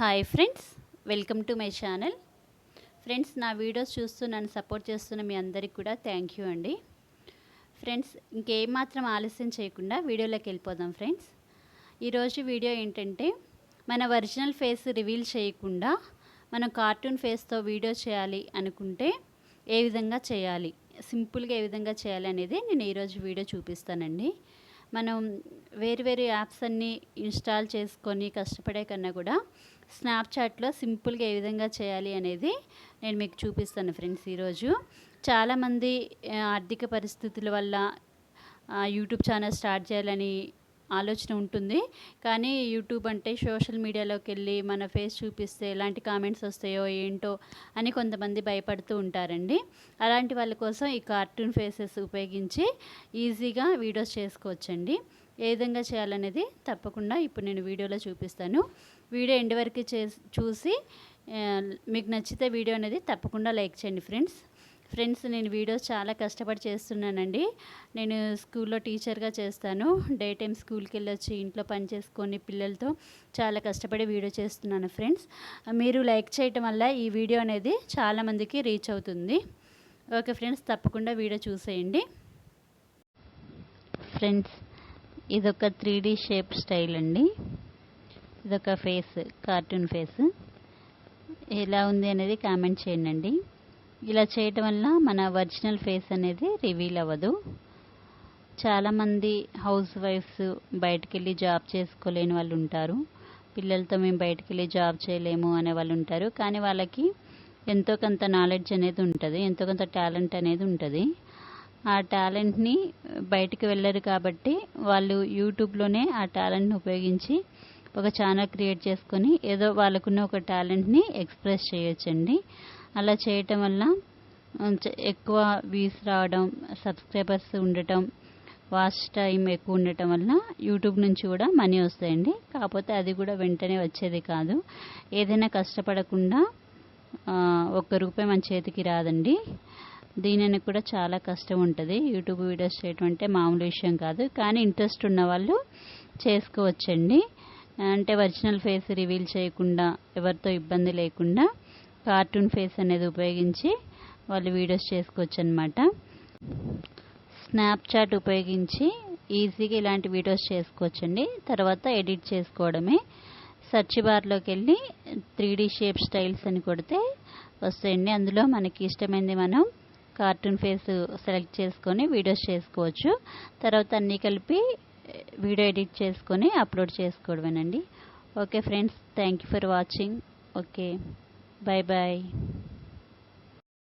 Hi friends welcome to my channel friends నా videos చూస్తూ నన్ను సపోర్ట్ చేస్తున్న మీ అందరికీ కూడా థ్యాంక్ యూ అండి. ఫ్రెండ్స్ ఇంకేమాత్రం ఆలస్యం చేయకుండా వీడియోలోకి వెళ్ళిపోదాం ఫ్రెండ్స్ ఈరోజు వీడియో ఏంటంటే మన ఒరిజినల్ ఫేస్ రివీల్ చేయకుండా మనం కార్టూన్ ఫేస్తో వీడియో చేయాలి అనుకుంటే ఏ విధంగా చేయాలి? సింపుల్గా ఏ విధంగా చేయాలి అనేది నేను ఈరోజు వీడియో చూపిస్తానండి. మనం వేరు వేరు యాప్స్ అన్నీ ఇన్స్టాల్ చేసుకొని కష్టపడే కన్నా కూడా స్నాప్చాట్లో సింపుల్గా ఏ విధంగా చేయాలి అనేది నేను మీకు చూపిస్తాను ఫ్రెండ్స్ ఈరోజు. చాలామంది ఆర్థిక పరిస్థితుల వల్ల యూట్యూబ్ ఛానల్ స్టార్ట్ చేయాలని ఆలోచన ఉంటుంది. కానీ యూట్యూబ్ అంటే సోషల్ మీడియాలోకి వెళ్ళి మన ఫేస్ చూపిస్తే ఎలాంటి కామెంట్స్ వస్తాయో ఏంటో అని కొంతమంది భయపడుతూ ఉంటారండి. అలాంటి వాళ్ళ కోసం ఈ కార్టూన్ ఫేసెస్ ఉపయోగించి ఈజీగా వీడియోస్ చేసుకోవచ్చండి. ఏ విధంగా చేయాలనేది తప్పకుండా ఇప్పుడు నేను వీడియోలో చూపిస్తాను. వీడియో ఎండ్ వరకు చే చూసి మీకు నచ్చితే వీడియో అనేది తప్పకుండా లైక్ చేయండి ఫ్రెండ్స్. ఫ్రెండ్స్ నేను వీడియోస్ చాలా కష్టపడి చేస్తున్నానండి. నేను స్కూల్లో టీచర్గా చేస్తాను. డే టైం స్కూల్కి వెళ్ళొచ్చి ఇంట్లో పని చేసుకొని పిల్లలతో చాలా కష్టపడి వీడియో చేస్తున్నాను ఫ్రెండ్స్. మీరు లైక్ చేయటం వల్ల ఈ వీడియో అనేది చాలామందికి రీచ్ అవుతుంది. ఓకే ఫ్రెండ్స్ తప్పకుండా వీడియో చూసేయండి. ఫ్రెండ్స్ ఇదొక త్రీ డీ షేప్ స్టైల్ అండి. ఇదొక ఫేస్ కార్టూన్ ఫేస్. ఎలా ఉంది అనేది కామెంట్ చేయండి ఇలా చేయటం వల్ల మన ఒరిజినల్ ఫేస్ అనేది రివీల్ అవ్వదు. చాలామంది హౌస్ వైఫ్స్ బయటికి వెళ్ళి జాబ్ చేసుకోలేని వాళ్ళు ఉంటారు. పిల్లలతో మేము బయటకు వెళ్ళి జాబ్ చేయలేము అనే వాళ్ళు ఉంటారు. కానీ వాళ్ళకి ఎంతో కొంత నాలెడ్జ్ అనేది ఉంటుంది. ఎంతో కొంత టాలెంట్ అనేది ఉంటుంది. ఆ టాలెంట్ని బయటికి వెళ్ళరు కాబట్టి వాళ్ళు యూట్యూబ్లోనే ఆ టాలెంట్ని ఉపయోగించి ఒక ఛానల్ క్రియేట్ చేసుకొని ఏదో వాళ్ళకున్న ఒక టాలెంట్ని ఎక్స్ప్రెస్ చేయొచ్చండి. అలా చేయటం వల్ల ఎక్కువ వ్యూస్ రావడం సబ్స్క్రైబర్స్ ఉండటం వాచ్ టైం ఎక్కువ ఉండటం వల్ల యూట్యూబ్ నుంచి కూడా మనీ వస్తాయండి. కాకపోతే అది కూడా వెంటనే వచ్చేది కాదు. ఏదైనా కష్టపడకుండా ఒక్క రూపాయి మన చేతికి రాదండి. దీనిని కూడా చాలా కష్టం ఉంటుంది. యూట్యూబ్ వీడియోస్ చేయటం అంటే మామూలు విషయం కాదు. కానీ ఇంట్రెస్ట్ ఉన్న వాళ్ళు చేసుకోవచ్చండి. అంటే ఒరిజినల్ ఫేస్ రివీల్ చేయకుండా ఎవరితో ఇబ్బంది లేకుండా కార్టూన్ ఫేస్ అనేది ఉపయోగించి వాళ్ళు వీడియోస్ చేసుకోవచ్చు అనమాట స్నాప్చాట్ ఉపయోగించి ఈజీగా ఇలాంటి వీడియోస్ చేసుకోవచ్చండి. తర్వాత ఎడిట్ చేసుకోవడమే. సెర్చ్ బార్లోకి వెళ్ళి త్రీ షేప్ స్టైల్స్ అని కొడితే వస్తాయండి. అందులో మనకి ఇష్టమైనది మనం కార్టూన్ ఫేస్ సెలెక్ట్ చేసుకొని వీడియోస్ చేసుకోవచ్చు. తర్వాత అన్నీ కలిపి వీడియో ఎడిట్ చేసుకొని upload చేసుకోవడమేనండి. Okay friends thank you for watching. Okay bye bye